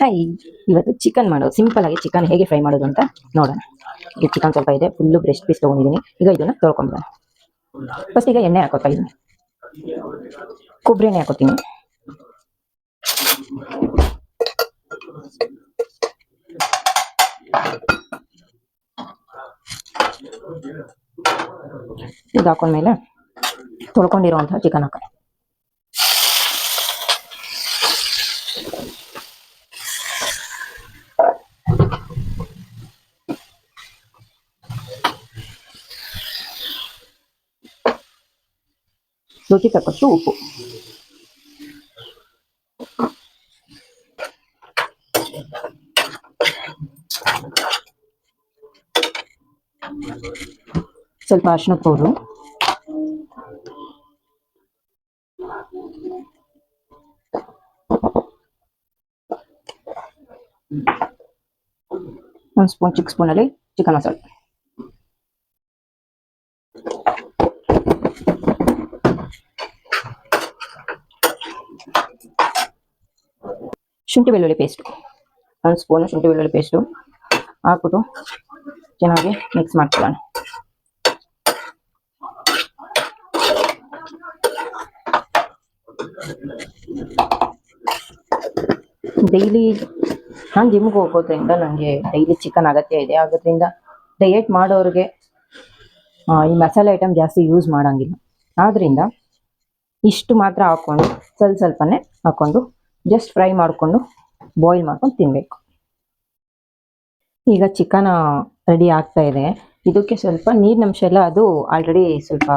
Hi ಇವತ್ತು chicken ಮಾಡೋದು. Simple ಆಗಿ ಚಿಕನ್ ಹೇಗೆ ಫ್ರೈ ಮಾಡೋದು ಅಂತ ನೋಡೋಣ. ಈಗ ಚಿಕನ್ ಸ್ವಲ್ಪ ಇದೆ. ಫುಲ್ಲು ಬ್ರೆಸ್ಟ್ ಪೀಸ್ ತೊಗೊಂಡಿದ್ದೀನಿ. ಈಗ ಇದನ್ನ ತೊಳ್ಕೊಂಬಿಡೋಣ. ಫಸ್ಟ್ ಈಗ ಎಣ್ಣೆ ಹಾಕೋತಾ ಇದ್ದೀನಿ ಕೊಬ್ಬರಿ ಎಣ್ಣೆ ಹಾಕೋತೀನಿ. ಇದು ಹಾಕೊಂಡ್ಮೇಲೆ ತೊಳ್ಕೊಂಡಿರುವಂತಹ ಚಿಕನ್ ಹಾಕೋಣ. ರುಚಿ ತಕ್ಕಷ್ಟು ಉಪ್ಪು ಸ್ವಲ್ಪ ಅರಿಶಿನ ಪೌಡ್ರು ಒಂದು ಸ್ಪೂನ್ ಚಿಕ್ಕ ಸ್ಪೂನಲ್ಲಿ ಚಿಕನ್ ಮಸಾಲೆ ಶುಂಠಿ ಬೆಳ್ಳುಳ್ಳಿ ಪೇಸ್ಟು ಒಂದು ಸ್ಪೂನ್ ಶುಂಠಿ ಬೆಳ್ಳುಳ್ಳಿ ಪೇಸ್ಟು ಹಾಕ್ಬಿಟ್ಟು ಚೆನ್ನಾಗಿ ಮಿಕ್ಸ್ ಮಾಡ್ಕೊಳ್ಳೋಣ. ಡೈಲಿ ನಾನು ಜಿಮ್ಗೆ ಹೋಗೋದ್ರಿಂದ ನನಗೆ ಡೈಲಿ ಚಿಕನ್ ಅಗತ್ಯ ಇದೆ. ಆಗೋದ್ರಿಂದ ಡಯಟ್ ಮಾಡೋರಿಗೆ ಈ ಮಸಾಲೆ ಐಟಮ್ ಜಾಸ್ತಿ ಯೂಸ್ ಮಾಡಂಗಿಲ್ಲ. ಆದ್ದರಿಂದ ಇಷ್ಟು ಮಾತ್ರ ಹಾಕ್ಕೊಂಡು ಸ್ವಲ್ಪ ಸ್ವಲ್ಪನೇ ಹಾಕ್ಕೊಂಡು ಜಸ್ಟ್ ಫ್ರೈ ಮಾಡಿಕೊಂಡು ಬಾಯ್ಲ್ ಮಾಡ್ಕೊಂಡು ತಿನ್ನಬೇಕು ಈಗ ಚಿಕನ್ ರೆಡಿ ಆಗ್ತಾ ಇದೆ. ಇದಕ್ಕೆ ಸ್ವಲ್ಪ ನೀರಿನಂಶ ಎಲ್ಲ ಅದು ಆಲ್ರೆಡಿ ಸ್ವಲ್ಪ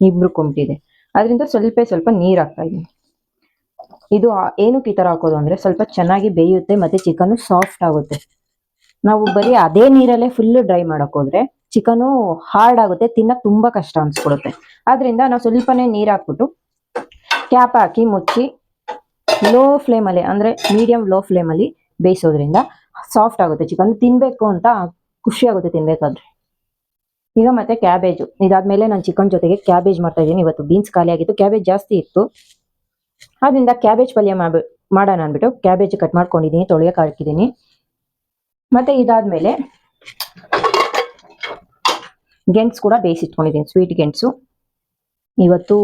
ಇಬ್ರುಕೊಂಬಿಟ್ಟಿದೆ ಅದರಿಂದ ಸ್ವಲ್ಪ ಸ್ವಲ್ಪ ನೀರು ಹಾಕ್ತಾ ಇದ್ದೀನಿ ಇದು ಏನಕ್ಕೆ ಈ ಥರ ಹಾಕೋದು ಅಂದರೆ ಸ್ವಲ್ಪ ಚೆನ್ನಾಗಿ ಬೇಯುತ್ತೆ ಮತ್ತು ಚಿಕನ್ನು ಸಾಫ್ಟ್ ಆಗುತ್ತೆ. ನಾವು ಬರೀ ಅದೇ ನೀರಲ್ಲೇ ಫುಲ್ಲು ಡ್ರೈ ಮಾಡೋಕ್ಕೋದ್ರೆ ಚಿಕನು ಹಾರ್ಡ್ ಆಗುತ್ತೆ ತಿನ್ನಕ್ಕೆ ತುಂಬ ಕಷ್ಟ ಅನಿಸ್ಕೊಡುತ್ತೆ ಆದ್ದರಿಂದ ನಾವು ಸ್ವಲ್ಪನೇ ನೀರು ಹಾಕ್ಬಿಟ್ಟು ಕ್ಯಾಪ್ ಹಾಕಿ ಮುಚ್ಚಿ ಲೋ ಫ್ಲೇಮಲ್ಲಿ ಅಂದರೆ ಮೀಡಿಯಂ ಲೋ ಫ್ಲೇಮಲ್ಲಿ ಬೇಯಿಸೋದ್ರಿಂದ ಸಾಫ್ಟ್ ಆಗುತ್ತೆ ಚಿಕನ್. ತಿನ್ನಬೇಕು ಅಂತ ಖುಷಿ ಆಗುತ್ತೆ ತಿನ್ನಬೇಕಾದ್ರೆ ಈಗ ಮತ್ತೆ ಕ್ಯಾಬೇಜು ಇದಾದ್ಮೇಲೆ ನಾನು ಚಿಕನ್ ಜೊತೆಗೆ ಕ್ಯಾಬೇಜ್ ಮಾಡ್ತಾ ಇದ್ದೀನಿ. ಇವತ್ತು ಬೀನ್ಸ್ ಖಾಲಿ ಆಗಿತ್ತು. ಕ್ಯಾಬೇಜ್ ಜಾಸ್ತಿ ಇತ್ತು. ಆದ್ರಿಂದ ಕ್ಯಾಬೇಜ್ ಪಲ್ಯ ಮಾಡೋಣ ಅಂದ್ಬಿಟ್ಟು ಕ್ಯಾಬೇಜ್ ಕಟ್ ಮಾಡ್ಕೊಂಡಿದ್ದೀನಿ. ತೊಳೆಯಕ್ಕೆ ಹಾಕಿದ್ದೀನಿ. ಮತ್ತೆ ಇದಾದ್ಮೇಲೆ ಗೆಣಸು ಕೂಡ ಬೇಯಿಸಿಟ್ಕೊಂಡಿದ್ದೀನಿ. ಸ್ವೀಟ್ ಗೆಣಸು. ಇವತ್ತು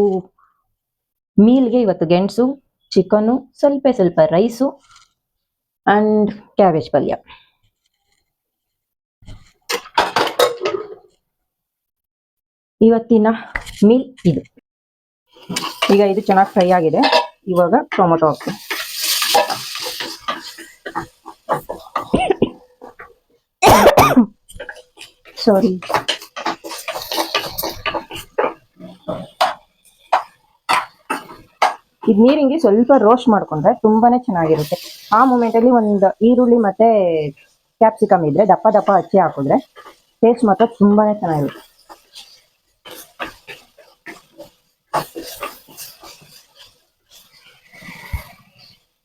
ಮೀಲ್ಗೆ ಇವತ್ತು ಗೆಣಸು ಚಿಕನ್ನು ಸ್ವಲ್ಪ ಸ್ವಲ್ಪ ರೈಸು ಅಂಡ್ ಕ್ಯಾಬೇಜ್ ಪಲ್ಯ. ಇವತ್ತಿನ ಮೀಲ್ ಇದು. ಈಗ ಇದು ಚೆನ್ನಾಗಿ ಫ್ರೈ ಆಗಿದೆ. ಇವಾಗ ಟೊಮೊಟೊ ಹಾಕಿ. ಸಾರಿ ಇದು ನೀರಿಂಗೆ ಸ್ವಲ್ಪ ರೋಸ್ಟ್ ಮಾಡ್ಕೊಂಡ್ರೆ ತುಂಬಾನೇ ಚೆನ್ನಾಗಿರುತ್ತೆ. ಆ ಮೂಮೆಂಟ್ ಅಲ್ಲಿ ಒಂದು ಈರುಳ್ಳಿ ಮತ್ತೆ ಕ್ಯಾಪ್ಸಿಕಮ್ ಇದ್ರೆ, ದಪ್ಪ ದಪ್ಪ ಹಚ್ಚಿ ಹಾಕಿದ್ರೆ ಟೇಸ್ಟ್ ಮಾತ್ರ ತುಂಬಾನೇ ಚೆನ್ನಾಗಿರುತ್ತೆ.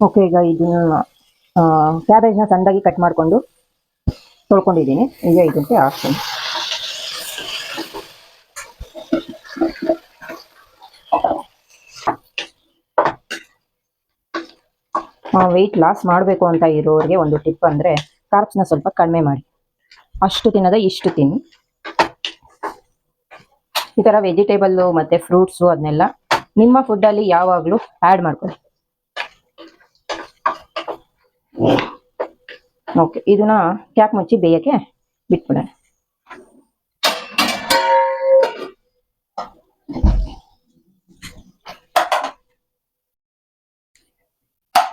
ಓಕೆ ಈಗ ಇದನ್ನ ಕ್ಯಾಬೇಜ್ನ ಸಣ್ಣದಾಗಿ ಕಟ್ ಮಾಡಿಕೊಂಡು ತೊಳ್ಕೊಂಡಿದ್ದೀನಿ. ಈಗ ಇದಕ್ಕೆ ಹಾಕ್ತೀನಿ. ವೆಯ್ಟ್ ಲಾಸ್ ಮಾಡಬೇಕು ಅಂತ ಇರೋರಿಗೆ ಒಂದು ಟಿಪ್ ಅಂದರೆ ಕಾರ್ಬ್ಸ್ನ ಸ್ವಲ್ಪ ಕಡಿಮೆ ಮಾಡಿ. ಅಷ್ಟು ತಿನ್ನದ ಇಷ್ಟು ತಿನ್ನಿ ಈ ಥರ ವೆಜಿಟೇಬಲ್ಲು ಮತ್ತು ಫ್ರೂಟ್ಸು ಅದನ್ನೆಲ್ಲ ನಿಮ್ಮ ಫುಡ್ಡಲ್ಲಿ ಯಾವಾಗಲೂ ಆ್ಯಡ್ ಮಾಡ್ಕೊಳ್ಳಿ. ಓಕೆ ಇದನ್ನ ಕ್ಯಾಪ್ ಮುಚ್ಚಿ ಬೇಯಕ್ಕೆ ಬಿಟ್ಬಿಡೋಣ.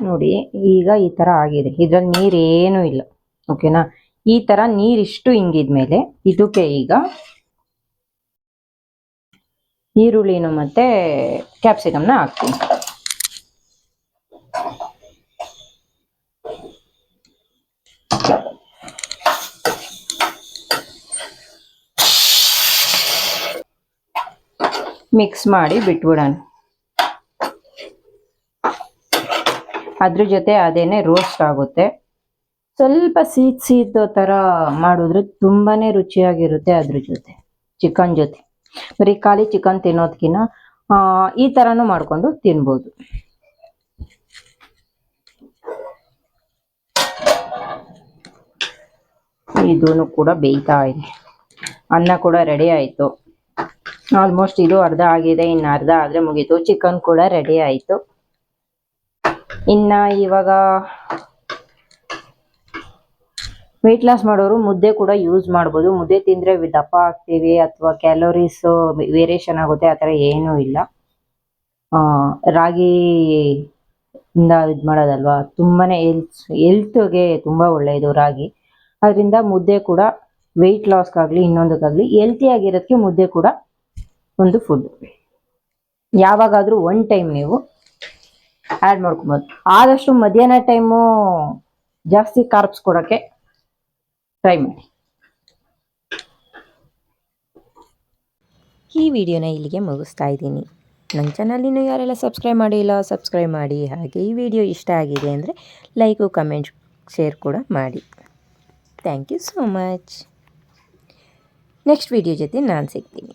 ನೋಡಿ, ಈಗ ಈ ತರ ಆಗಿದೆ. ಇದ್ರಲ್ಲಿ ನೀರೇನು ಇಲ್ಲ. ಓಕೆನಾ ಈ ತರ ನೀರಿಷ್ಟು ಹಿಂಗಿದ್ಮೇಲೆ ಇದಕ್ಕೆ ಈಗ ಈರುಳ್ಳಿನು ಮತ್ತೆ ಕ್ಯಾಪ್ಸಿಕಮ್ನ ಹಾಕ್ತೀನಿ. ಮಿಕ್ಸ್ ಮಾಡಿ ಬಿಟ್ಬಿಡೋಣ. ಅದ್ರ ಜೊತೆ ಅದೇನೆ ರೋಸ್ಟ್ ಆಗುತ್ತೆ. ಸ್ವಲ್ಪ ಸೀದ್ ಸೀದ್ ತರ ಮಾಡಿದ್ರೆ ತುಂಬಾನೇ ರುಚಿಯಾಗಿರುತ್ತೆ ಅದ್ರ ಜೊತೆ ಚಿಕನ್ ಜೊತೆ. ಬರೀ ಖಾಲಿ ಚಿಕನ್ ತಿನ್ನೋದ್ಕಿನ್ನ ಈ ಥರನೂ ಮಾಡ್ಕೊಂಡು ತಿನ್ಬೋದು. ಇದೂ ಕೂಡ ಬೇಯ್ತಾ ಇದೆ. ಅನ್ನ ಕೂಡ ರೆಡಿ ಆಯಿತು. ಆಲ್ಮೋಸ್ಟ್ ಇದು ಅರ್ಧ ಆಗಿದೆ, ಇನ್ನು ಅರ್ಧ ಆದರೆ ಮುಗೀತು. ಚಿಕನ್ ಕೂಡ ರೆಡಿ ಆಯಿತು. ಇನ್ನು ಇವಾಗ ವೆಯ್ಟ್ ಲಾಸ್ ಮಾಡೋರು ಮುದ್ದೆ ಕೂಡ ಯೂಸ್ ಮಾಡ್ಬೋದು. ಮುದ್ದೆ ತಿಂದರೆ ದಪ್ಪ ಆಗ್ತೀವಿ ಅಥವಾ ಕ್ಯಾಲೋರೀಸ್ ವೇರಿಯೇಷನ್ ಆಗುತ್ತೆ, ಆ ಥರ ಏನೂ ಇಲ್ಲ. ರಾಗಿ ಇಂದ ಇದು ಮಾಡೋದಲ್ವಾ? ತುಂಬಾನೇ ಹೆಲ್ತ್ ಹೆಲ್ತ್ಗೆ ತುಂಬ ಒಳ್ಳೆಯದು ರಾಗಿ. ಅದರಿಂದ ಮುದ್ದೆ ಕೂಡ ವೆಯ್ಟ್ ಲಾಸ್ಗಾಗಲಿ ಇನ್ನೊಂದಕ್ಕಾಗಲಿ ಹೆಲ್ತಿಯಾಗಿರೋದಕ್ಕೆ ಮುದ್ದೆ ಕೂಡ ಒಂದು ಫುಡ್ ಯಾವಾಗಾದರೂ ಒನ್ ಟೈಮ್ ನೀವು ಆ್ಯಡ್ ಮಾಡ್ಕೊಬೋದು. ಆದಷ್ಟು ಮಧ್ಯಾಹ್ನ ಟೈಮು ಜಾಸ್ತಿ ಕಾರ್ಬ್ಸ್ ಕೊಡೋಕ್ಕೆ ಟ್ರೈ ಮಾಡಿ. ಈ ವಿಡಿಯೋನ ಇಲ್ಲಿಗೆ ಮುಗಿಸ್ತಾ ಇದ್ದೀನಿ. ನನ್ನ ಚಾನಲ್ ಇನ್ನೂ ಯಾರೆಲ್ಲ ಸಬ್ಸ್ಕ್ರೈಬ್ ಮಾಡಿಲ್ಲ ಸಬ್ಸ್ಕ್ರೈಬ್ ಮಾಡಿ. ಹಾಗೆ ಈ ವಿಡಿಯೋ ಇಷ್ಟ ಆಗಿದೆ ಅಂದರೆ ಲೈಕು ಕಮೆಂಟ್ ಶೇರ್ ಕೂಡ ಮಾಡಿ. Thank you so much next video ಜೊತೆ ನಾನು ಸಿಗ್ತೀನಿ.